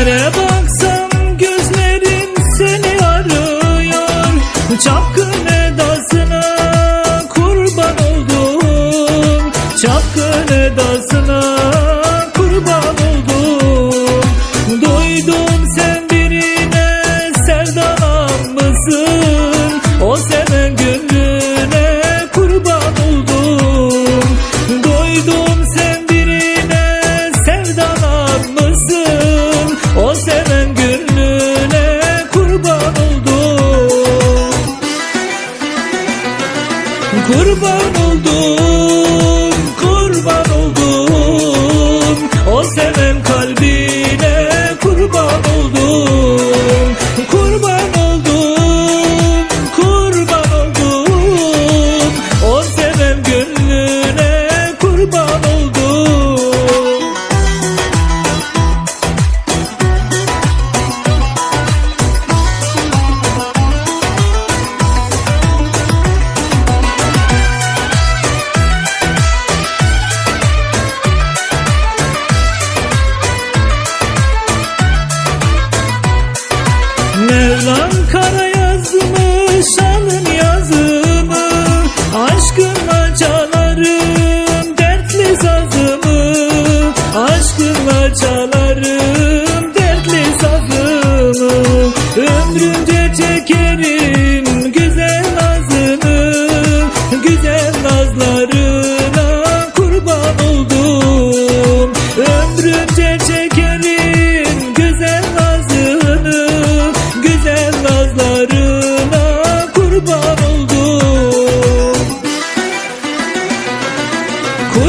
Nereye baksam gözlerin seni arıyor. Çapkın edasına kurban oldum. Çapkın edasına kurban oldum. Duydum sen birine sevdalanmışsın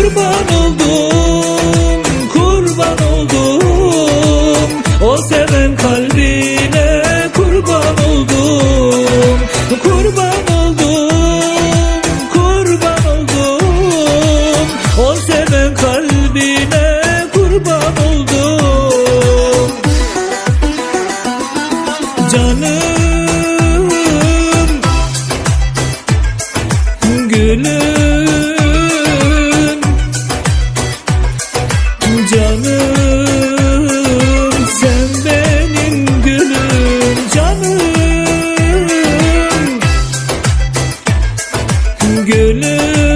Kurban oldum, kurban oldum. O seven kalbine kurban oldum. Kurban oldum, kurban oldum. O seven kalbine kurban oldum. Canım Gülüm Gülüm